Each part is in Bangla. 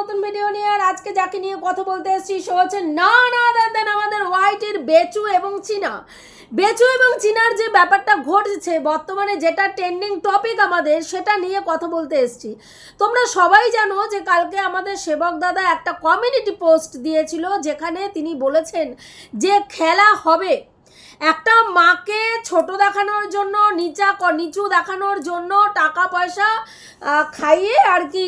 নতুন ভিডিও নিয়ে আর আজকে যাকে নিয়ে কথা বলতে এসেছি, সে হচ্ছে না না দেন আমাদের হোয়াইটের বেচু এবং চীনা। বেচু এবং চীনার যে ব্যাপারটা ঘটছে, বর্তমানে যেটা ট্রেন্ডিং টপিক আমাদের, সেটা নিয়ে কথা বলতে এসেছি। তোমরা সবাই জানো যে কালকে আমাদের সেবক দাদা একটা কমিউনিটি পোস্ট দিয়েছিল, যেখানে তিনি বলেছেন যে খেলা হবে। একটা মাকে ছোট দেখানোর জন্য নিচা নিচু দেখানোর জন্য টাকা পয়সা খাইয়ে আর কি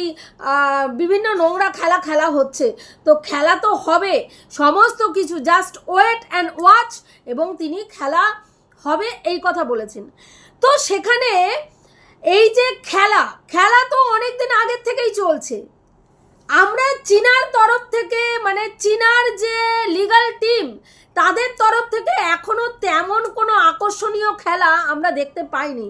বিভিন্ন নোংরা খেলা খেলা হচ্ছে। তো খেলা তো হবে, সমস্ত কিছু জাস্ট ওয়েট অ্যান্ড ওয়াচ এবং তিনি খেলা হবে এই কথা বলেছেন। তো সেখানে এই যে খেলা খেলা তো অনেক দিন আগের থেকেই চলছে। আমরা চীনার তরফ থেকে মানে চীনার যে লিগাল টিম তাদের তরফ থেকে এখনও তেমন কোনো আকর্ষণীয় খেলা আমরা দেখতে পাইনি।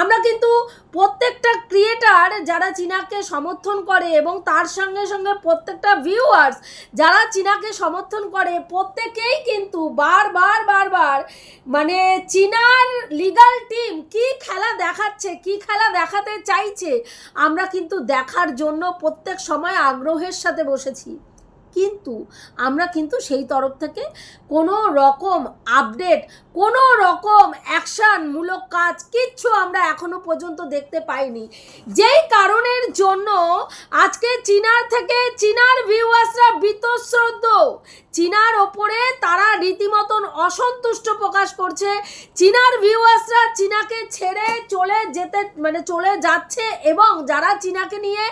আমরা কিন্তু প্রত্যেকটা ক্রিয়েটার যারা চীনাকে সমর্থন করে এবং তার সঙ্গে সঙ্গে প্রত্যেকটা ভিউয়ার্স যারা চীনাকে সমর্থন করে, প্রত্যেকেই কিন্তু বারবার বারবার মানে চীনার লিগাল টিম কি খেলা দেখাচ্ছে, কি খেলা দেখাতে চাইছে, আমরা কিন্তু দেখার জন্য প্রত্যেক সময় আগ্রহের সাথে বসেছি। কিন্তু আমরা কিন্তু সেই তরফ থেকে কোনো রকম আপডেট কোনো রকম অ্যাকশানমূলক কাজ কিচ্ছু আমরা এখনও পর্যন্ত দেখতে পাইনি। যেই কারণের জন্য আজকে চীনার থেকে চীনার ভিউয়ার্সরা বীতশ্রদ্ধ চীনার ওপরে তারা রীতিমতন অসন্তুষ্ট প্রকাশ করছে। চীনার ভিউয়ার্সরা চীনাকে ছেড়ে চলে যেতে মানে চলে যাচ্ছে এবং যারা চীনাকে নিয়ে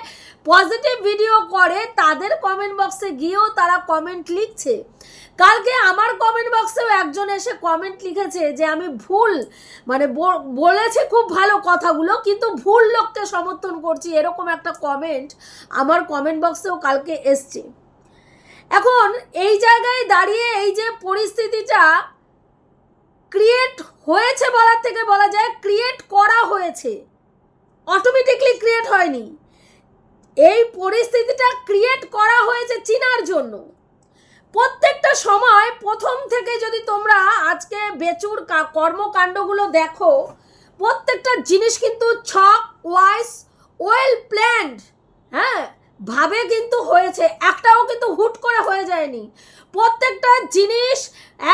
পজিটিভ ভিডিও করে, তাদের কমেন্ট বক্সে গিয়েও তারা কমেন্ট লিখছে। কালকে আমার কমেন্ট বক্সেও একজন এসে কমেন্ট লিখেছে যে, আমি ভুল মানে বলেছে খুব ভালো কথাগুলো, কিন্তু ভুল লোককে সমর্থন করছি। এরকম একটা কমেন্ট আমার কমেন্ট বক্সেও কালকে এসছে। এখন এই জায়গায় দাঁড়িয়ে এই যে পরিস্থিতিটা ক্রিয়েট হয়েছে বলার থেকে বলা যায় ক্রিয়েট করা হয়েছে। অটোমেটিকলি ক্রিয়েট হয়নি। এই পরিস্থিতিটা ক্রিয়েট করা হয়েছে চীনার জন্য। প্রত্যেকটা সময় প্রথম থেকে যদি তোমরা আজকে বেচুর কর্মকাণ্ডগুলো দেখো, প্রত্যেকটা জিনিস কিন্তু ছক ওয়াইস ওয়েল প্ল্যান্ড হ্যাঁ? ভাবে কিন্তু হয়েছে, একটাও কিন্তু হুট করে হয়ে যায়নি। প্রত্যেকটা জিনিস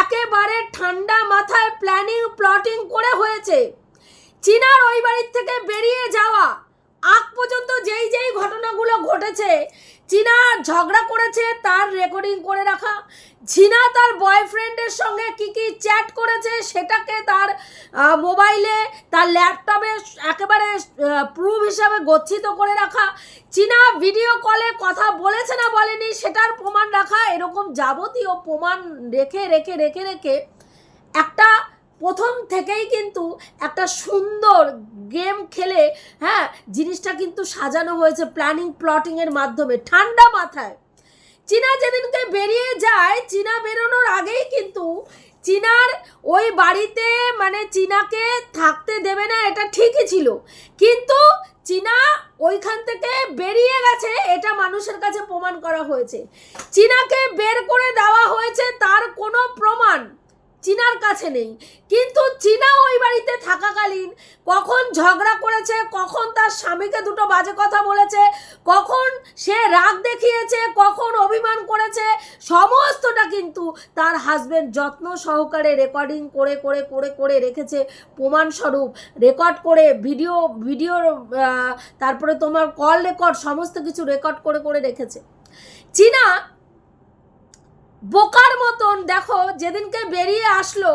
একেবারে ঠান্ডা মাথায় প্ল্যানিং প্লটিং করে হয়েছে। চীনার ওই বাড়ির থেকে বেরিয়ে যাওয়া আগ পর্যন্ত যেই যেই ঘটনাগুলো ঘটেছে, চীনা ঝগড়া করেছে তার রেকর্ডিং করে রাখা। চীনা তার বয়ফ্রেন্ডের সঙ্গে কি কি চ্যাট করেছে সেটাকে তার মোবাইলে তার ল্যাপটপে একেবারে প্রুফ হিসাবে গচ্ছিত করে রাখা। চীনা ভিডিও কলে কথা বলেছে না বলেনি, সেটার প্রমাণ রাখা। এরকম যাবতীয় প্রমাণ রেখে রেখে রেখে রেখে একটা প্রথম থেকেই কিন্তু একটা সুন্দর গেম খেলে হ্যাঁ জিনিসটা কিন্তু সাজানো হয়েছে প্ল্যানিং প্লটিংয়ের মাধ্যমে, ঠান্ডা মাথায়। চীনা যেদিনকে বেরিয়ে যায়, চীনা বেরোনোর আগেই কিন্তু চীনার ওই বাড়িতে মানে চীনাকে থাকতে দেবে না, এটা ঠিকই ছিল। কিন্তু চীনা ওইখান থেকে বেরিয়ে গেছে, এটা মানুষের কাছে প্রমাণ করা হয়েছে। চীনাকে বের করে দেওয়া হয়েছে, তার কোনো প্রমাণ। চীনার কাছে নেই। কিন্তু চীনা ওই বাড়িতে থাকাকালীন কখন ঝগড়া করেছে, কখন তার স্বামীকে দুটো বাজে কথা বলেছে, কখন সে রাগ দেখিয়েছে, কখন অভিমান করেছে, সমস্তটা কিন্তু তার হাজবেন্ড যত্ন সহকারে রেকর্ডিং করে করে করে করে রেখেছে। প্রমাণস্বরূপ রেকর্ড করে ভিডিও ভিডিও তারপরে তোমার কল রেকর্ড সমস্ত কিছু রেকর্ড করে করে রেখেছে। চীনা বোকার মতন, দেখো, যেদিনকে বেরিয়ে আসলো,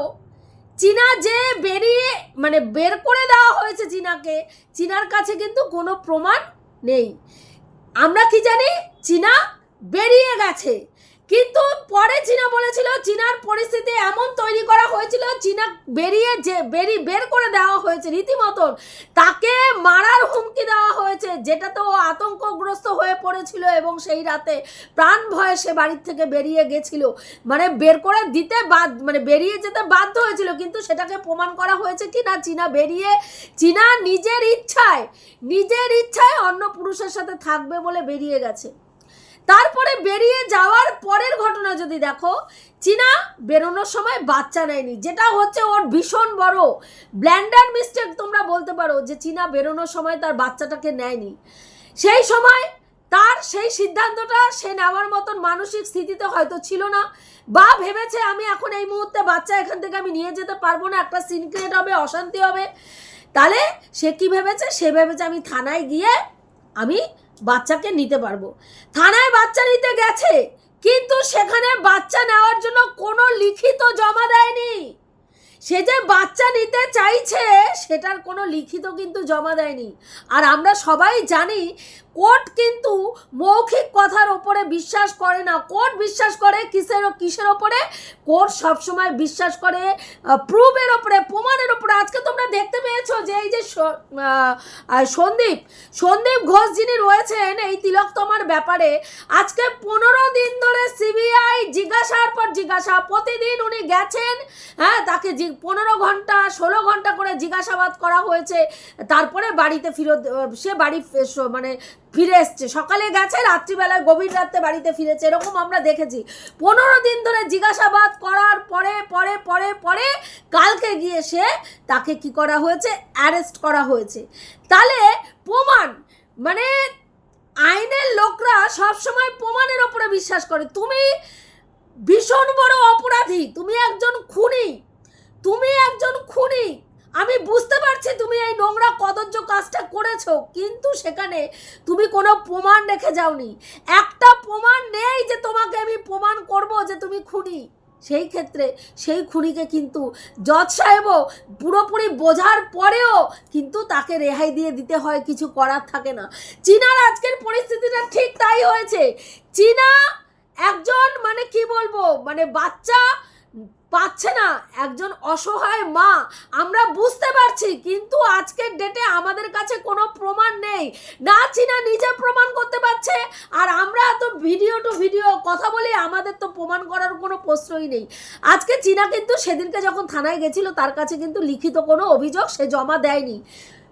চীনা যে বেরিয়ে মানে বের করে দেওয়া হয়েছে চীনাকে, চীনার কাছে কিন্তু কোনো প্রমাণ নেই। আমরা কি জানি? চীনা বেরিয়ে গেছে। কিন্তু পরে চীনা বলেছিল, চীনার পরিস্থিতি এমন তৈরি করা হয়েছিল, চীনা বেরিয়ে যে, বেরি, বের করে দেওয়া হয়েছে রীতিমতন, তাকে মারার হুমকি দেওয়া হয়েছে যেটাতে ও আতঙ্কগ্রস্ত হয়ে পড়েছিল এবং সেই রাতে প্রাণ ভয়ে সে বাড়ির থেকে বেরিয়ে গেছিল। মানে বের করে দিতে বাদ মানে বেরিয়ে যেতে বাধ্য হয়েছিল, কিন্তু সেটাকে প্রমাণ করা হয়েছে কি না, চীনা বেরিয়ে, চীনা নিজের ইচ্ছায় নিজের ইচ্ছায় অন্য পুরুষের সাথে থাকবে বলে বেরিয়ে গেছে। তারপরে বেরিয়ে যাওয়ার পরের ঘটনা যদি দেখো, চীনা বেরোনোর সময় বাচ্চা নেয়নি, যেটা হচ্ছে ওর ভীষণ বড়। ব্ল্যান্ডার মিস্টেক তোমরা বলতে পারো যে চীনা বেরোনোর সময় তার বাচ্চাটাকে নেয়নি। সেই সময় তার সেই সিদ্ধান্তটা সে নেওয়ার মতন মানসিক স্থিতিতে হয়তো ছিল না, বা ভেবেছে আমি এখন এই মুহূর্তে বাচ্চা এখান থেকে আমি নিয়ে যেতে পারব না, একটা সিন ক্রিয়েট হবে, অশান্তি হবে। তাহলে সে কি ভেবেছে? সে ভেবেছে আমি থানায় গিয়ে আমি বাচ্চাকে নিতে পারব। থানায় বাচ্চা নিতে গেছে, কিন্তু সেখানে বাচ্চা নেওয়ার জন্য কোনো লিখিত জমা দেয়নি। সে যে বাচ্চা নিতে চাইছে, সেটার কোনো লিখিত কিন্তু জমা দেয়নি। আর আমরা সবাই জানি কোর্ট কিন্তু মৌখিক কথার ওপরে বিশ্বাস করে না। কোর্ট বিশ্বাস করে কিসের কিসের ওপরে? কোর্ট সবসময় বিশ্বাস করে প্রুফের ওপরে, প্রমাণের ওপরে। আজকে তোমরা দেখতে পেয়েছ যে এই যে সন্দীপ সন্দীপ ঘোষ যিনি রয়েছেন এই তিলকতমার ব্যাপারে, আজকে পনেরো দিন ধরে সিবিআই জিজ্ঞাসার পর জিজ্ঞাসা, প্রতিদিন উনি গেছেন হ্যাঁ তাকে পনেরো ঘণ্টা, ষোলো ঘণ্টা করে জিজ্ঞাসাবাদ করা হয়েছে। তারপরে বাড়িতে ফিরত সে বাড়ি মানে ফিরে এসছে। সকালে গেছে, রাত্রিবেলায় গভীর রাত্রে বাড়িতে ফিরেছে। এরকম আমরা দেখেছি। পনেরো দিন ধরে জিজ্ঞাসাবাদ করার পরে পরে পরে পরে কালকে গিয়ে সে তাকে কি করা হয়েছে? অ্যারেস্ট করা হয়েছে। তাহলে প্রমাণ মানে আইনের লোকরা সবসময় প্রমাণের ওপরে বিশ্বাস করে। তুমি ভীষণ বড় অপরাধী, তুমি একজন খুনি, তুমি একজন খুনি। আমি বুঝতে পারছি তুমি এই নোংরা কদর্য কাজটা করেছ, কিন্তু সেখানে তুমি কোনো প্রমাণ রেখে যাওনি। একটা প্রমাণ নেই যে তোমাকে আমি প্রমাণ করব যে তুমি খুনি। সেই ক্ষেত্রে সেই খুনিকে কিন্তু জজ সাহেবও পুরোপুরি বোঝার পরেও কিন্তু তাকে রেহাই দিয়ে দিতে হয়, কিছু করার থাকে না। চীনার আজকের পরিস্থিতিটা ঠিক তাই হয়েছে। চীনা একজন মানে কি বলব মানে বাচ্চা পাচ্ছে না। একজন অসহায় মা। আমরা বুঝতে পারছি, কিন্তু আজকের ডেটে আমাদের কাছে কোনো প্রমাণ নেই। না চিনা নিজে প্রমাণ করতে পারছে। আর আমরা তো ভিডিও টু ভিডিও কথা বলি, আমাদের তো প্রমাণ করার কোনো প্রশ্নই নেই। আজকে চীনা কিন্তু সেদিনকে যখন থানায় গেছিল, তার কাছে কিন্তু লিখিত কোনো অভিযোগ সে জমা দেয়নি।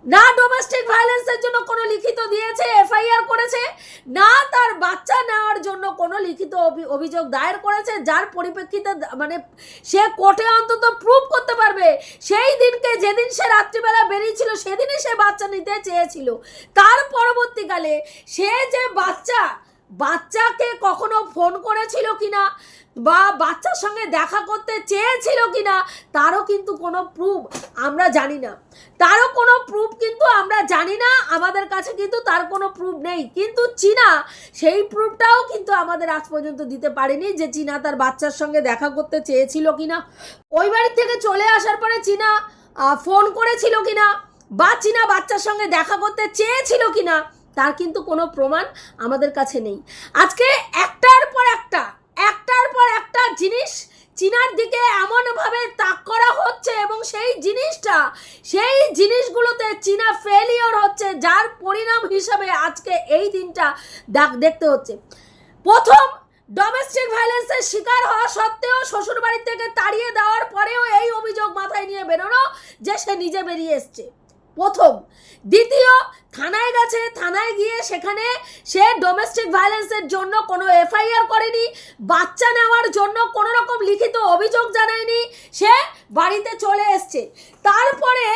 না ডোমেস্টিক ভায়োলেন্সের জন্য কোনো লিখিত দিয়েছে, এফআইআর করেছে, না তার বাচ্চা নেওয়ার জন্য কোনো লিখিত অভি- অভিযোগ দায়ের করেছে, যার পরিপ্রেক্ষিতে মানে সে কোর্টে অন্তত প্রুভ করতে পারবে। সেই দিনকে যেদিন সে রাত্রিবেলা বেরিয়েছিল, সেদিনই সে বাচ্চা নিতে চেয়েছিল। তার পরবর্তীকালে সে যে বাচ্চা বাচ্চাকে কখনো ফোন করেছিল কিনা বা বাচ্চার সঙ্গে দেখা করতে চেয়েছিল কিনা, তারও কিন্তু কোনো প্রুফ আমরা জানি না। তারও কোনো প্রুফ কিন্তু আমরা জানি না, আমাদের কাছে কিন্তু তার কোনো প্রুফ নেই। কিন্তু চীনা সেই প্রুফটাও কিন্তু আমাদের আজ পর্যন্ত দিতে পারেনি যে চীনা তার বাচ্চার সঙ্গে দেখা করতে চেয়েছিল কিনা। ওই বাড়ি থেকে চলে আসার পরে চীনা ফোন করেছিল কিনা বা চীনা বাচ্চার সঙ্গে দেখা করতে চেয়েছিল কিনা তার কিন্তু কোনো প্রমাণ আমাদের কাছে নেই। আজকে একটার পর একটা, একটার পর একটা জিনিস চীনার দিকে এমনভাবে তাক করা হচ্ছে এবং সেই জিনিসটা, সেই জিনিসগুলোতে চীনা ফেলিওর হচ্ছে যার পরিণাম হিসাবে আজকে এই দিনটা ডাক দেখতে হচ্ছে। প্রথম ডোমেস্টিক ভায়োলেন্সের শিকার হওয়া সত্ত্বেও শ্বশুর বাড়ি থেকে তাড়িয়ে দেওয়ার পরেও এই অভিযোগ মাথায় নিয়ে বেরোনো যে সে নিজে বেরিয়ে এসছে। প্রথম। দ্বিতীয়, থানায় গেছে, থানায় গিয়ে সেখানে সে ডোমেস্টিক ভায়োলেন্সের জন্য কোনো এফআইআর করেনি, বাচ্চা নেওয়ার জন্য কোনো রকম লিখিত অভিযোগ জানায়নি, সে বাড়িতে চলে এসছে। তারপরে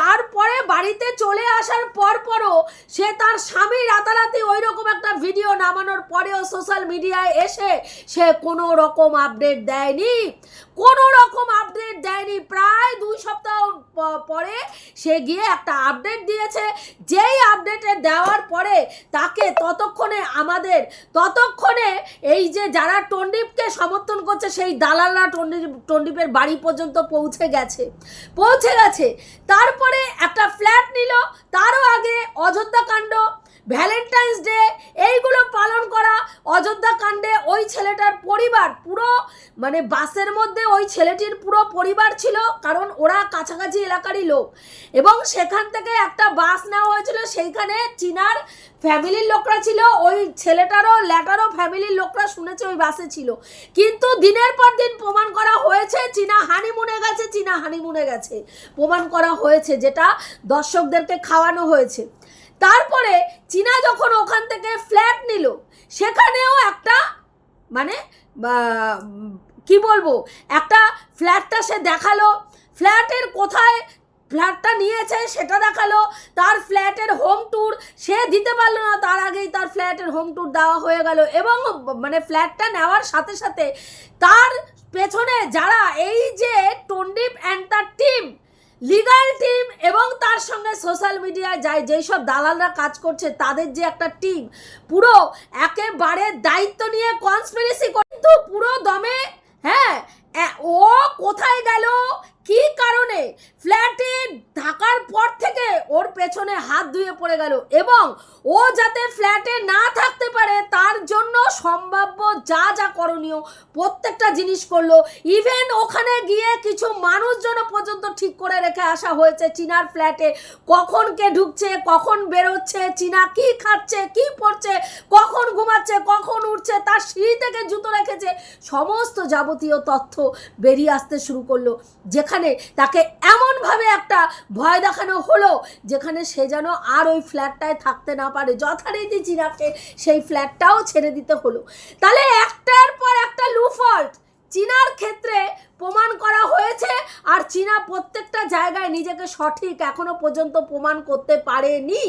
তারপরে বাড়িতে চলে আসার পর পরও সে তার স্বামী রাতারাতি ওই রকম একটা ভিডিও নামানোর পরেও সোশ্যাল মিডিয়ায় এসে সে কোনো রকম আপডেট দেয়নি। কোনো রকম আপডেট দেয়নি। প্রায় দুই সপ্তাহ পরে সে গিয়ে একটা আপডেট দিয়েছে। যেই আপডেটে দেওয়ার পরে তাকে ততক্ষণে আমাদের, ততক্ষণে এই যে যারা টন্ডিপকে সমর্থন করছে, সেই দালালরা টন্ডিপ, টন্ডিপের বাড়ি পর্যন্ত পৌঁছে গেছে। পৌঁছে গেছে তারপরে একটা ফ্ল্যাট নিল তারও আগে অযোধ্যা কাণ্ড ভ্যালেন্টাইন্স ডে এইগুলো পালন করা অযোধ্যা কাণ্ডে ওই ছেলেটার পরিবার, পুরো মানে বাসের মধ্যে ওই ছেলেটির পুরো পরিবার ছিল, কারণ ওরা কাছাকাছি এলাকারই লোক। এবং সেখান থেকে একটা বাস নেওয়া হয়েছিল, সেইখানে চীনার ফ্যামিলির লোকরা ছিল, ওই ছেলেটারও, ল্যাটারও ফ্যামিলির লোকরা শুনেছে ওই বাসে ছিল। কিন্তু দিনের পর দিন প্রমাণ করা হয়েছে, চীনা হানিমুনে গেছে, চীনা হানিমুনে গেছে। প্রমাণ করা হয়েছে যেটা দর্শকদেরকে খাওয়ানো হয়েছে। তারপরে চীনা যখন ওখান থেকে ফ্ল্যাট নিল, সেখানেও একটা মানে কি বলব, একটা ফ্ল্যাটটা সে দেখাল। ফ্ল্যাটের কোথায় ফ্ল্যাটটা নিয়েছে সেটা দেখাল। তার ফ্ল্যাটের হোম ট্যুর সে দিতে পারল না, তার আগেই তার ফ্ল্যাটের হোম ট্যুর দেওয়া হয়ে গেল। এবং মানে ফ্ল্যাটটা নেওয়ার সাথে সাথে তার পেছনে যারা এই যে টন্ডিপ অ্যান্ড তার টিম লিগাল টিম এবং তার সঙ্গে সোশ্যাল মিডিয়ায় যায়, যেই সব দালালরা কাজ করছে, তাদের যে একটা টিম পুরো একেবারে দায়িত্ব নিয়ে কনস্পিরেসি কিন্তু পুরো দমে হ্যাঁ ও কোথায় গেল? কি কারণে? ফ্ল্যাটে থাকার পর থেকে ওর পেছনে হাত ধুয়ে পড়ে গেল এবং ও যাতে ফ্ল্যাটে না থাকতে পারে, তার জন্য সম্ভাব্য যা যা করণীয় প্রত্যেকটা জিনিস করল। ইভেন ওখানে গিয়ে কিছু মানুষজন পর্যন্ত ঠিক করে রেখে আসা হয়েছে চীনার ফ্ল্যাটে। কখন কে ঢুকছে, কখন বেরোচ্ছে, চীনা কি খাচ্ছে, কি পড়ছে কখন ঘুমাচ্ছে, কখন উঠছে, তার সিঁড়ি থেকে জুতো রেখেছে, সমস্ত যাবতীয় তথ্য বেরিয়ে আসতে শুরু করল। যেখানে তাকে এমনভাবে একটা ভয় দেখানো হলো, যেখানে সে যেন আর ওই ফ্ল্যাটটায় থাকতে না পারে। যথারীতি চীনাকে সেই ফ্ল্যাটটাও ছেড়ে দিতে হলো। তাহলে একটার পর একটা লুফল্ট চীনার ক্ষেত্রে প্রমাণ করা হয়েছে আর চীনা প্রত্যেকটা জায়গায় নিজেকে সঠিক এখনও পর্যন্ত প্রমাণ করতে পারেনি।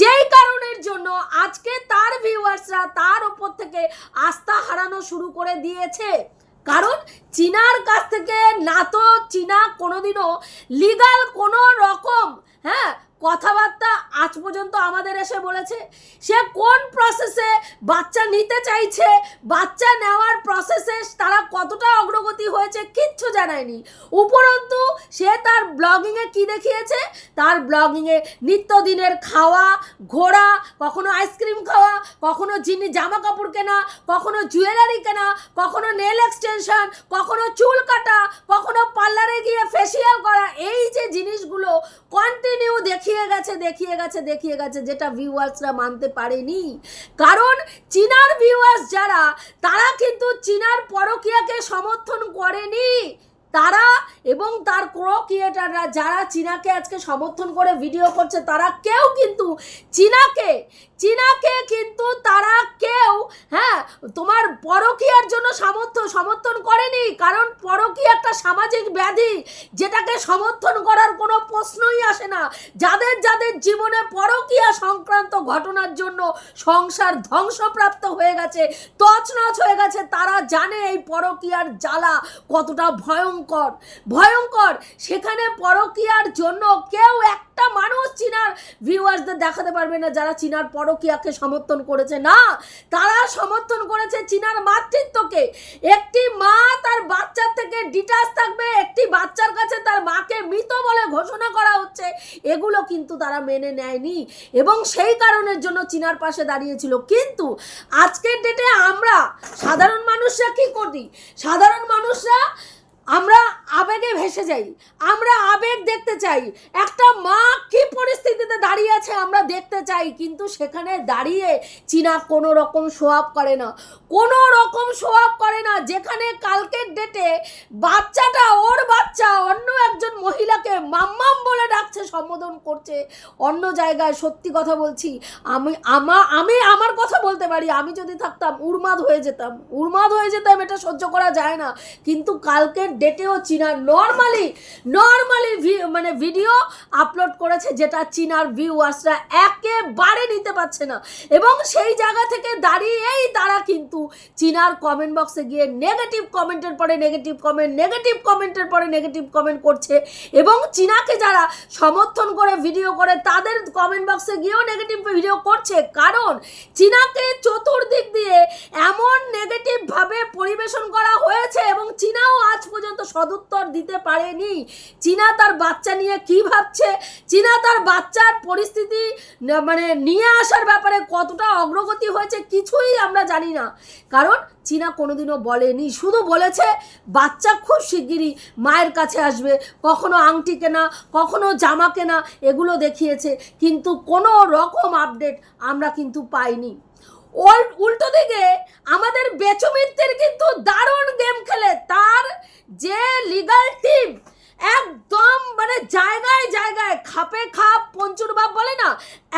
যেই কারণের জন্য আজকে তার ভিউয়ার্সরা তার ওপর থেকে আস্থা হারানো শুরু করে দিয়েছে। কারণ চীনার কাছ থেকে না তো চীনা কোনোদিনও লিগাল কোনো রকম হ্যাঁ কথাবার্তা আজ পর্যন্ত আমাদের এসে বলেছে, সে কোন প্রসেসে বাচ্চা নিতে চাইছে, বাচ্চা নেওয়ার প্রসেসে তারা কতটা অগ্রগতি হয়েছে কিচ্ছু জানায়নি। উপরন্তু, সে তার ব্লগিংয়ে কি দেখিয়েছে? তার ব্লগিংয়ে নিত্যদিনের খাওয়া, ঘোরা, কখনো আইসক্রিম খাওয়া, কখনো জিনি জামা কাপড় কেনা, কখনো জুয়েলারি কেনা, কখনো নেল এক্সটেনশন কখনো চুল কাটা, কখনো পার্লারে গিয়ে ফেসিয়াল করা, এই যে জিনিসগুলো কন্টিনিউ দেখিয়ে গেছে, দেখিয়ে গেছে দেখিয়ে গেছে, যেটা ভিউয়ার্সরা মানতে পারেনি। কারণ চীনার ভিউয়ার্স যারা, তারা কিন্তু চীনার পরকিয়াকে সমর্থন করেনি। তারা এবং তার ক্রো ক্রিয়েটাররা যারা চীনাকে আজকে সমর্থন করে ভিডিও করছে, তারা কেউ কিন্তু চীনাকে চীনাকে কিন্তু তারা কেউ হ্যাঁ তোমার পরকীয়ার জন্য সামর্থ্য, সমর্থন করেনি। কারণ পরকীয়া একটা সামাজিক ব্যাধি, যেটাকে সমর্থন করার কোনো প্রশ্নই আসে না। যাদের যাদের জীবনে পরকীয়া সংক্রান্ত ঘটনার জন্য সংসার ধ্বংসপ্রাপ্ত হয়ে গেছে, তছনছ হয়ে গেছে, তারা জানে এই পরকীয়ার জ্বালা কতটা ভয়ঙ্কর। ভয়ঙ্কর! সেখানে পরকীয়ার জন্য কেউ একটা মানুষ চীনার ভিউয়ার্সদের দেখাতে পারবে না, যারা চীনার পরকীয়াকে সমর্থন করেছে। না, তারা সমর্থন করেছে চীনার মাতৃত্বকে। একটি মা তার বাচ্চার থেকে ডিটাচ থাকবে, একটি বাচ্চার কাছে তার মাকে মৃত বলে ঘোষণা করা হচ্ছে। এগুলো কিন্তু তারা মেনে নেয়নি এবং সেই কারণের জন্য চীনার পাশে দাঁড়িয়েছিল। কিন্তু আজকের ডেটে আমরা সাধারণ মানুষরা কি করি সাধারণ মানুষরা আমরা আবেগে ভেসে যাই, আমরা আবেগ দেখতে চাই। একটা মা কি পরিস্থিতিতে দাঁড়িয়ে আছে আমরা দেখতে চাই, কিন্তু সেখানে দাঁড়িয়ে চীনা কোনো রকম আপ করে না। কোনো রকম আপ করে না, যেখানে কালকের ডেটে বাচ্চাটা, ওর বাচ্চা, অন্য একজন মহিলাকে মাম্মাম বলে ডাকছে, সম্বোধন করছে। অন্য জায়গায় সত্যি কথা বলছি, আমি, আমা, আমি আমার কথা বলতে পারি, আমি যদি থাকতাম উন্মাদ হয়ে যেতাম। উন্মাদ হয়ে যেতাম, এটা সহ্য করা যায় না। কিন্তু কালকের ডেটেও চীনা নর্মালি নর্মালি মানে ভিডিও আপলোড করেছে যেটা চীনার ভিউয়ার্সরা একেবারে নিতে পারছে না। এবং সেই জায়গা থেকে দাঁড়িয়েই তারা কিন্তু চীনার কমেন্ট বক্সে গিয়ে নেগেটিভ কমেন্টের পরে নেগেটিভ কমেন্ট নেগেটিভ কমেন্টের পরে নেগেটিভ কমেন্ট করছে। এবং চীনাকে যারা সমর্থন করে ভিডিও করে, তাদের কমেন্ট বক্সে গিয়েও নেগেটিভ ভিডিও করছে। কারণ চীনাকে চতুর্দিক দিয়ে এমন নেগেটিভভাবে পরিবেশন করা হয়েছে এবং চীনাও আজ পর্যন্ত সদুত্তর দিতে পারেনি। চীনা তার বাচ্চা নিয়ে কি ভাবছে? চীনা তার বাচ্চার পরিস্থিতি মানে নিয়ে আসার ব্যাপারে কতটা অগ্রগতি হয়েছে কিছুই আমরা জানি না। কারণ চীনা কোনোদিনও বলেনি। শুধু বলেছে, বাচ্চা খুব শিগগিরই মায়ের কাছে আসবে। কখনো আংটি কেনা, কখনো জামা কেনা, এগুলো দেখিয়েছে। কিন্তু কোনো রকম আপডেট আমরা কিন্তু পাইনি। উল্টো দিকে আমাদের বেচমিত্রের কিন্তু দারুণ গেম খেলে। তার যে লিগাল টিম একদম মানে জায়গায় জায়গায়, খাপে খাপ, পঞ্চুর বাপ বলে না,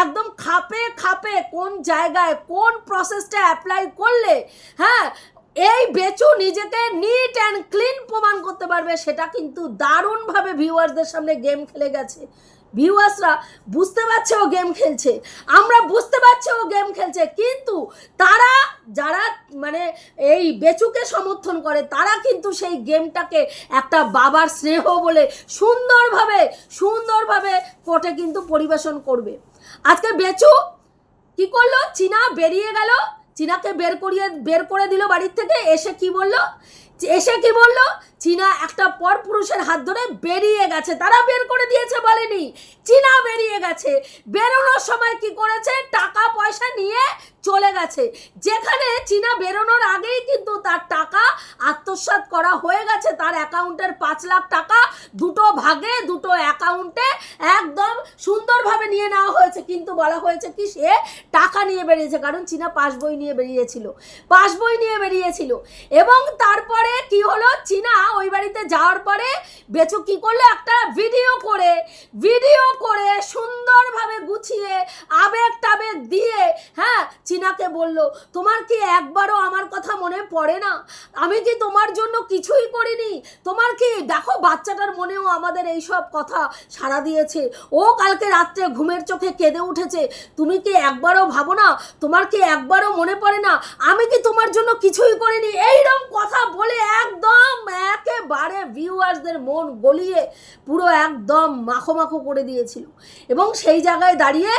একদম খাপে খাপে কোন জায়গায়, কোন প্রসেসটা অ্যাপ্লাই করলে হ্যাঁ এই বেচু নিজেকে নিট অ্যান্ড ক্লিন প্রমাণ করতে পারবে, সেটা কিন্তু দারুণভাবে ভিউয়ার্সদের সামনে গেম খেলে গেছে। ভিউয়ার্সরা বুঝতে পারছে ও গেম খেলছে। আমরা বুঝতে পারছি ও গেম খেলছে, কিন্তু তারা যারা মানে এই বেচুকে সমর্থন করে, তারা কিন্তু সেই গেমটাকে একটা বাবার স্নেহ বলে সুন্দরভাবে সুন্দরভাবে কোর্টে কিন্তু পরিবেশন করবে। আজকে বেচু কি করল? চীনা বেরিয়ে গেল। চীনাকে বের করিয়ে, বের করে দিল বাড়ির থেকে। এসে কি বলল? এসে কি বলল? চীনা একটা পরপুরুষের হাত ধরে বেরিয়ে গেছে। তারা বের করে দিয়েছে বলেনি। চীনা বেরিয়ে গেছে। বেরোনোর সময় কি করেছে? টাকা পয়সা নিয়ে চলে গেছে। যেখানে চীনা বেরোনোর আগেই কিন্তু তার টাকা আত্মসাৎ করা হয়ে গেছে। তার অ্যাকাউন্টের পাঁচ লাখ টাকা দুটো ভাগে, দুটো অ্যাকাউন্টে একদম সুন্দরভাবে নিয়ে নেওয়া হয়েছে। কিন্তু বলা হয়েছে কি, সে টাকা নিয়ে বেরিয়েছে। কারণ চীনা পাসবই নিয়ে বেরিয়েছিল। পাসবই নিয়ে বেরিয়েছিল। এবং তারপরে কি হলো? চীনা ওই বাড়িতে যাওয়ার পরে বেচু কি করল? একটা ভিডিও করে ভিডিও করে সুন্দরভাবে গুছিয়ে আবেগ টাবেগ দিয়ে হ্যাঁ চীনাকে বলল, তোমার কি একবারও আমার কথা মনে পড়ে না? আমি কি তোমার জন্য কিছুই করিনি? তোমার কি, দেখো বাচ্চাটার মনেও আমাদের এই সব কথা সাড়া দিয়েছে। ও কালকে রাত্রে ঘুমের চোখে কেঁদে উঠেছে। তুমি কি একবারও ভাবো না? তোমার কি একবারও মনে পড়ে না? আমি কি তোমার জন্য কিছুই করিনি? এইরকম কথা বলে একদম একেবারে ভিউয়ার্সদের মন গলিয়ে পুরো একদম মাখো মাখো করে দিয়েছিল। এবং সেই জায়গায় দাঁড়িয়ে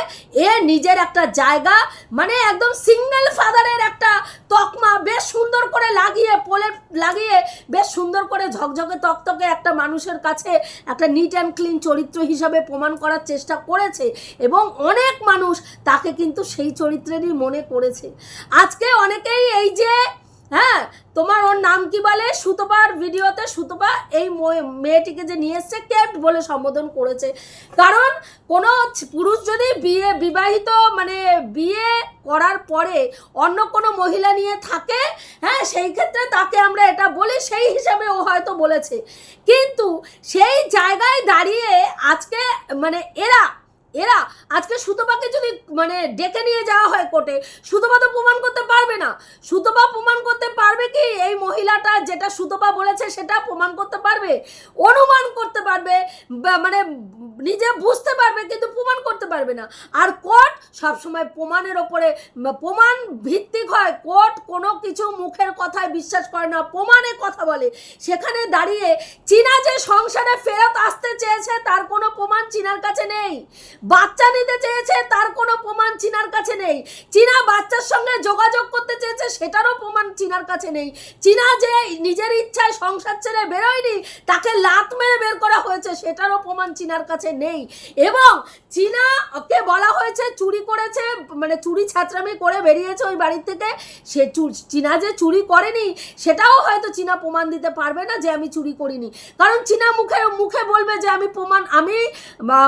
এ নিজের একটা জায়গা মানে একদম সিঙ্গেল ফাদারের একটা তকমা বেশ সুন্দর করে লাগিয়ে পোলে, লাগিয়ে বেশ সুন্দর করে ঝকঝকে তকতকে একটা মানুষের কাছে একটা নিট অ্যান্ড ক্লিন চরিত্র হিসাবে প্রমাণ করার চেষ্টা করেছে এবং অনেক মানুষ তাকে কিন্তু সেই চরিত্রেরই মনে করেছে। আজকে অনেকেই এই যে হ্যাঁ তোমার ওর নাম কি বলে? সুতপার ভিডিওতে সুতপা এই মেয়েটিকে যে নিয়ে এসছে কেট বলে সম্বোধন করেছে। কারণ কোনো পুরুষ যদি বিয়ে বিবাহিত মানে বিয়ে করার পরে অন্য কোনো মহিলা নিয়ে থাকে হ্যাঁ সেই ক্ষেত্রে তাকে আমরা এটা বলি, সেই হিসাবে ও হয়তো বলেছে। কিন্তু সেই জায়গায় দাঁড়িয়ে আজকে মানে এরা এরা আজকে সুতপাকে যদি মানে ডেকে নিয়ে যাওয়া হয় কোর্টে, সুতপা তো প্রমাণ করতে পারবে না। সুতপা প্রমাণ করতে পারবে কি? এই মহিলাটা যেটা সুতপা বলেছে সেটা প্রমাণ করতে পারবে? অনুমান করতে পারবে মানে নিজে বুঝতে পারবে, কিন্তু প্রমাণ করতে পারবে না। আর কোর্ট সবসময় প্রমাণের ওপরে প্রমাণ ভিত্তিক হয়। কোর্ট কোনো কিছু মুখের কথায় বিশ্বাস করে না, প্রমাণে কথা বলে। সেখানে দাঁড়িয়ে চীনা যে সংসারে ফেরত আসতে চেয়েছে, তার কোনো প্রমাণ চীনার কাছে নেই। বাচ্চা নিতে চেয়েছে, তার কোনো প্রমাণ চীনার কাছে নেই। চীনা বাচ্চার সঙ্গে যোগাযোগ করতে চেয়েছে, সেটারও প্রমাণ চীনার কাছে নেই। চীনা যে নিজের ইচ্ছায় সংসার ছেড়ে বেরোয়নি, তাকে লাত মেরে বের করা হয়েছে, সেটারও প্রমাণ চীনার কাছে নেই। এবং চীনা কে বলা হয়েছে, চুরি করেছে মানে চুরি ছাত্রামি করে বেরিয়েছে ওই বাড়ির থেকে। সে চীনা যে চুরি করেনি, সেটাও হয়তো চীনা প্রমাণ দিতে পারবে না যে আমি চুরি করিনি। কারণ চীনা মুখে মুখে বলবে যে আমি প্রমাণ, আমি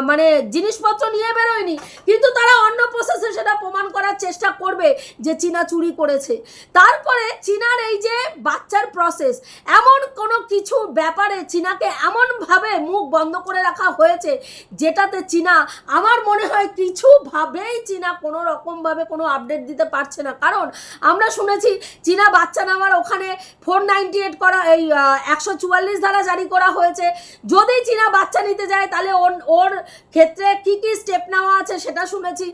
মানে জিনিসপত্র নিয়ে বেরোয়নি কিন্তু তারা অন্য প্রসেসে সেটা প্রমাণ করার চেষ্টা করবে যে চীনা চুরি করেছে। তারপরে চীনার এই যে বাচ্চার প্রসেস এমন কোনো কিছু ব্যাপারে চীনাকে এমনভাবে মুখ বন্ধ করে রাখা হয়েছে যেটাতে চীনা, আমার মনে হয় কিছুভাবেই চীনা কোনো রকমভাবে কোনো আপডেট দিতে পারছে না। কারণ আমরা শুনেছি চীনা বাচ্চা নামার ওখানে ফোর নাইনটি এইট করা এই একশো চুয়াল্লিশ ধারা জারি করা হয়েছে। যদি চীনা বাচ্চা নিতে যায়, তাহলে ওর ওর ক্ষেত্রে কি কি স্টেপ নেওয়া আছে, সেটা শুনেছি।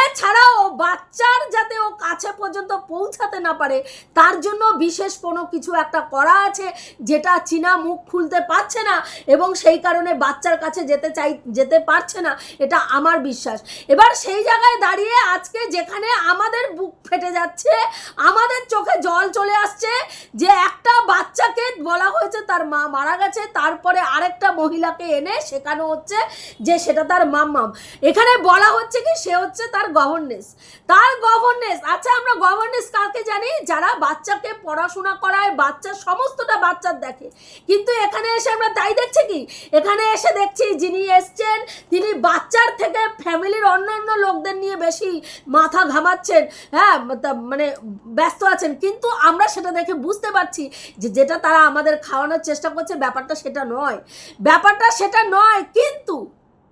এছাড়াও বাচ্চার যাতে ও কাছে পর্যন্ত পৌঁছাতে না পারে, তার জন্য বিশেষ কোনো কিছু একটা করা আছে, যেটা চীনা মুখ খুলতে পারছে না এবং সেই কারণে বাচ্চার কাছে যেতে চাই, যেতে পারছে না, এটা আমার বিশ্বাস। এবার সেই জায়গায় দাঁড়িয়ে আজকে যেখানে আমাদের বুক ফেটে যাচ্ছে, আমাদের চোখে জল চলে আসছে, যে একটা বাচ্চাকে বলা হয়েছে তার মা মারা গেছে, তারপরে আরেকটা মহিলাকে এনে শেখানো হচ্ছে যে সেটা তার মাম্মাম। এখানে বলা হচ্ছে কি সে হচ্ছে তার গভর্নেন্স তার গভর্নেন্স আচ্ছা আমরা গভর্নেন্স কাকে জানি? যারা বাচ্চাকে পড়াশোনা করায় বাচ্চার সমস্তটা বাচ্চার দেখে। কিন্তু এখানে এসে আমরা তাই দেখছি কি? এখানে এসে দেখছি যিনি এসছেন, তিনি বাচ্চার থেকে ফ্যামিলির অন্য অন্য লোকদের নিয়ে বেশি মাথা ঘামাচ্ছেন হ্যাঁ মানে ব্যস্ত আছেন। কিন্তু আমরা সেটা দেখে বুঝতে পারছি যে যেটা তারা আমাদের খাওয়ানোর চেষ্টা করছে, ব্যাপারটা সেটা নয়। ব্যাপারটা সেটা নয়, কিন্তু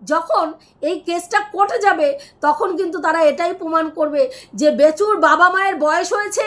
যখন এই কেসটা কোর্টে যাবে, তখন কিন্তু তারা এটাই প্রমাণ করবে যে বেচুর বাবা মায়ের বয়স হয়েছে,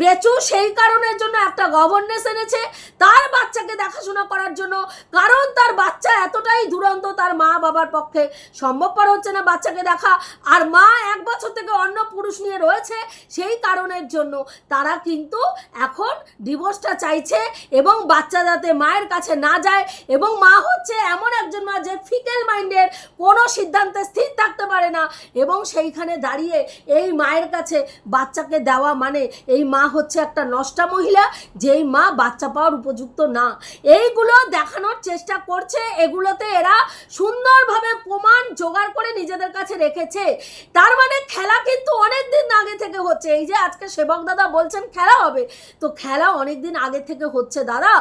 বেচু সেই কারণের জন্য একটা গভর্নেন্স এনেছে, তার বাচ্চাকে দেখাশোনা করার জন্য, কারণ তার বাচ্চা এতটাই দুরন্ত, তার মা বাবার পক্ষে সম্ভবপর হচ্ছে না বাচ্চাকে দেখা, আর মা এক বছর থেকে অন্য পুরুষ নিয়ে রয়েছে, সেই কারণের জন্য তারা কিন্তু এখন ডিভোর্সটা চাইছে এবং বাচ্চা যাতে মায়ের কাছে না যায়, এবং মা হচ্ছে এমন একজন মা যে ফিকেল মাইন্ডের কোনো সিদ্ধান্তে স্থির থাকতে পারে না। এবং সেইখানে দাঁড়িয়ে এই মায়ের কাছে বাচ্চাকে দেওয়া মানে এই মা হচ্ছে একটা নষ্টা মহিলা, যেই মা বাচ্চা পাওয়ার উপযুক্ত না। এইগুলো দেখানোর চেষ্টা করছে, এগুলোতে এরা সুন্দরভাবে প্রমাণ জোগাড় করে নিজেদের কাছে রেখেছে। তার মানে খেলা কিন্তু অনেক দিন আগে থেকে হচ্ছে। এই যে আজকে সেবক দাদা বলছেন খেলা হবে। তো খেলা অনেক দিন আগে থেকে হচ্ছে দাদা।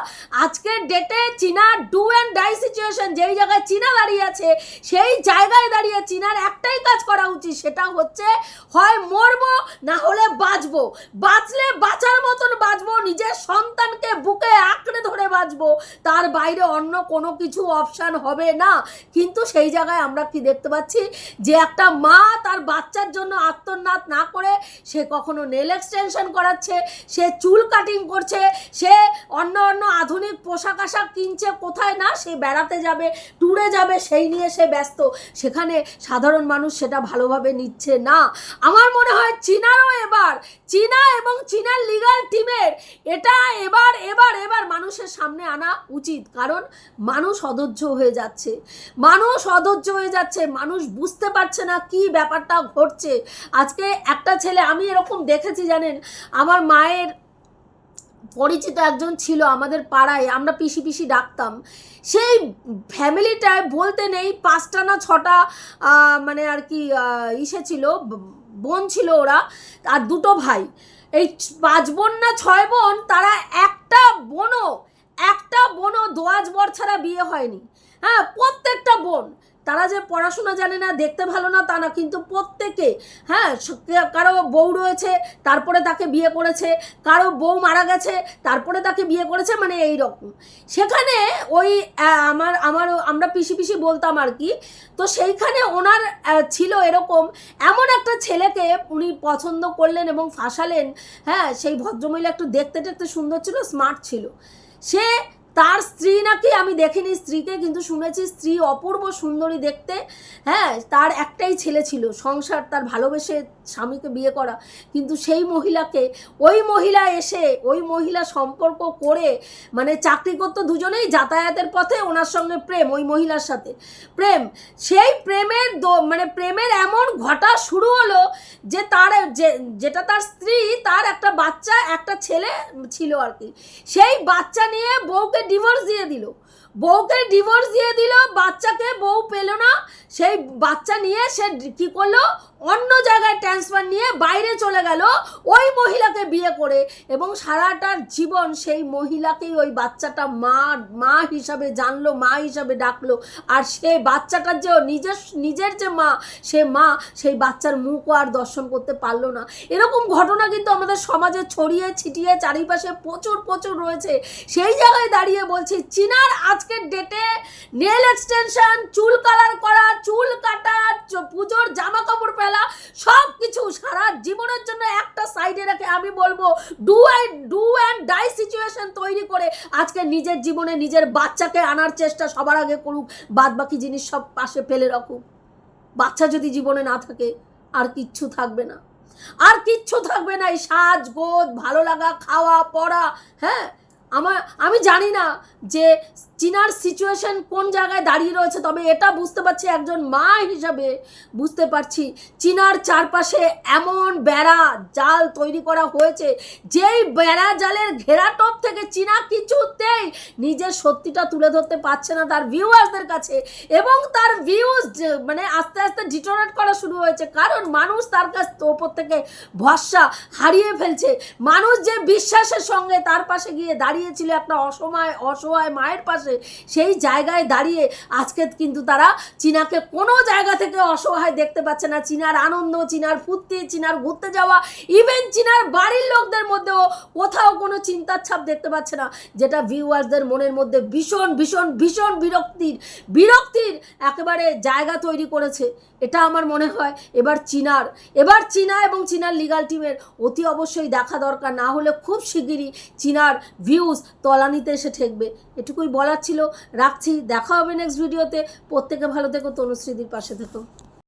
আজকের ডেটে চীনা ডু অ্যান্ড ডাই সিচুয়েশন যেই জায়গায় চীনা দাঁড়িয়ে আছে সেই জায়গায় দাঁড়িয়ে চীনার একটাই কাজ করা উচিত, সেটা হচ্ছে হয় মরবো, না হলে বাঁচবো। বাঁচলে বাঁচার মতন বাঁচবো, নিজের সন্তানকে বুকে আঁকড়ে ধরে বাঁচবো, তার বাইরে অন্য কোনো কিছু অপশান হবে না। কিন্তু সেই জায়গায় আমরা কি দেখতে পাচ্ছি যে একটা মা তার বাচ্চার জন্য আত্মনাদ না করে সে কখনো নেল এক্সটেনশন করাচ্ছে, সে চুল কাটিং করছে, সে অন্য অন্য আধুনিক পোশাক আশাক কিনছে, কোথায় না সে বেড়াতে যাবে, ট্যুরে যাবে, সেই নিয়ে সে ব্যস্ত, সেখানে সাধারণ মানুষ সেটা ভালোভাবে নিচ্ছে না। আমার মনে হয় চীনারও এবার, চীনা এবং চীনার লিগাল টিমের এটা এবার এবার এবার মানুষের সামনে আনা উচিত। কারণ মানুষ অধৈর্য হয়ে যাচ্ছে। মানুষ অধৈর্য হয়ে যাচ্ছে, মানুষ বুঝতে পারছে না কি ব্যাপারটা ঘটছে। আজকে একটা ছেলে, আমি এরকম দেখেছি জানেন, আমার মায়ের পরিচিত একজন ছিল আমাদের পাড়ায়, আমরা পিসি পিসি ডাকতাম। সেই ফ্যামিলিটায় বলতে নেই, পাঁচটা না ছটা মানে আর কি ইসে ছিল বোন ছিল ওরা, আর দুটো ভাই। এই পাঁচ বোন না ছয় বোন, তারা একটা বোনও একটা বোনও দোয়াজ বর ছাড়া বিয়ে হয়নি। হ্যাঁ প্রত্যেকটা বোন তারা যে পড়াশোনা জানে না, দেখতে ভালো না, তা না, কিন্তু প্রত্যেকে হ্যাঁ কারও বউ রয়েছে, তারপরে তাকে বিয়ে করেছে, কারও বউ মারা গেছে, তারপরে তাকে বিয়ে করেছে মানে এই রকম। সেখানে ওই আমার আমার, আমরা পিসি পিসি বলতাম আর কি, তো সেইখানে ওনার ছিল এরকম, এমন একটা ছেলেকে উনি পছন্দ করলেন এবং ফাঁসালেন হ্যাঁ সেই ভদ্রমহিলা একটু দেখতে দেখতে সুন্দর ছিল, স্মার্ট ছিল। সে তার স্ত্রী নাকি, আমি দেখিনি স্ত্রীকে, কিন্তু শুনেছি স্ত্রী অপূর্ব সুন্দরী দেখতে। হ্যাঁ তার একটাই ছেলে ছিল, সংসার, তার ভালোবেসে স্বামীকে বিয়ে করা। কিন্তু সেই মহিলাকে, ওই মহিলা এসে, ওই মহিলা সম্পর্ক করে মানে চাকরি করতো দুজনেই যাতায়াতের পথে, ওনার সঙ্গে প্রেম, ওই মহিলার সাথে। প্রেম, সেই প্রেমের মানে প্রেমের এমন ঘটা শুরু হলো যে তার, যে, যেটা তার স্ত্রী, তার একটা বাচ্চা, একটা ছেলে ছিল আর কি। সেই বাচ্চা নিয়ে বউকে ডিভোর্স দিয়ে দিল। বউকে ডিভোর্স দিয়ে দিল, বাচ্চাকে বউ পেল না। সেই বাচ্চা নিয়ে সে কি করল? অন্য জায়গায় ট্রান্সফার নিয়ে বাইরে চলে গেল ওই মহিলাকে বিয়ে করে এবং সারাটার জীবন সেই মহিলাকেই ওই বাচ্চাটা মা মা হিসাবে জানলো, মা হিসাবে ডাকলো। আর সে বাচ্চাটার যে নিজের নিজের যে মা, সে মা সেই বাচ্চার মুখও আর দর্শন করতে পারল না। এরকম ঘটনা কিন্তু আমাদের সমাজে ছড়িয়ে ছিটিয়ে চারিপাশে প্রচুর প্রচুর রয়েছে। সেই জায়গায় দাঁড়িয়ে বলছি, চীনার আজকের ডেটে নেল এক্সটেনশন চুল কালার করা, চুল কাটা পুজোর জামা কাপড় ফেলা সব কিছু সারা জীবনের জন্য একটা সাইডে রেখে আমি বলব do and do and die situation তৈরি করে আজকে নিজের জীবনে নিজের বাচ্চাকে আনার চেষ্টা সবার আগে করুক বাদ বাকি জিনিস সব পাশে ফেলে রাখুক। বাচ্চা যদি জীবনে না থাকে, আর কিচ্ছু থাকবে না। আর কিচ্ছু থাকবে না এই সাজ, গোদ, ভালো লাগা, খাওয়া, পড়া হ্যাঁ? আমার, আমি জানি না যে চীনার সিচুয়েশন কোন জায়গায় দাঁড়িয়ে রয়েছে, তবে এটা বুঝতে পারছি একজন মা হিসাবে বুঝতে পারছি। চীনার চারপাশে এমন বেড়া জাল তৈরি করা হয়েছে, যেই বেড়া জালের ঘেরাটোপ থেকে চীনা কিছুতেই নিজের সত্যিটা তুলে ধরতে পারছে না তার ভিউয়ার্সদের কাছে। এবং তার ভিউজ মানে আস্তে আস্তে ডিটোরেট করা শুরু হয়েছে, কারণ মানুষ তার কাছ ওপর থেকে ভরসা হারিয়ে ফেলছে। মানুষ যে বিশ্বাসের সঙ্গে তার পাশে গিয়ে দাঁড়িয়েছিল একটা অসময়, অসহায় মায়ের পাশে আসবে সেই জায়গায় দাঁড়িয়ে আজকে কিন্তু তারা চীনাকে কোনো জায়গা থেকে অসহায় দেখতে পাচ্ছে না। চীনার আনন্দ, চীনার ফুর্তি, চীনার ঘুরতে যাওয়া ইভেন চীনার বাড়ির লোকদের মধ্যেও কোথাও কোনো চিন্তার ছাপ দেখতে পাচ্ছে না, যেটা ভিউয়ার্সদের মনের মধ্যে ভীষণ ভীষণ ভীষণ বিরক্তির বিরক্তির একেবারে জায়গা তৈরি করেছে। এটা আমার মনে হয় এবার চীনার, এবার চীনা এবং চীনার লিগাল টিমের অতি অবশ্যই দেখা দরকার, না হলে খুব শিগগিরই চীনার ভিউজ তলানিতে এসে ঠেকবে। এটুকুই বলার ছিল, রাখছি, দেখা হবে নেক্সট ভিডিওতে প্রত্যেকে ভালো থেকো তনুশ্রীদির পাশে থেকো।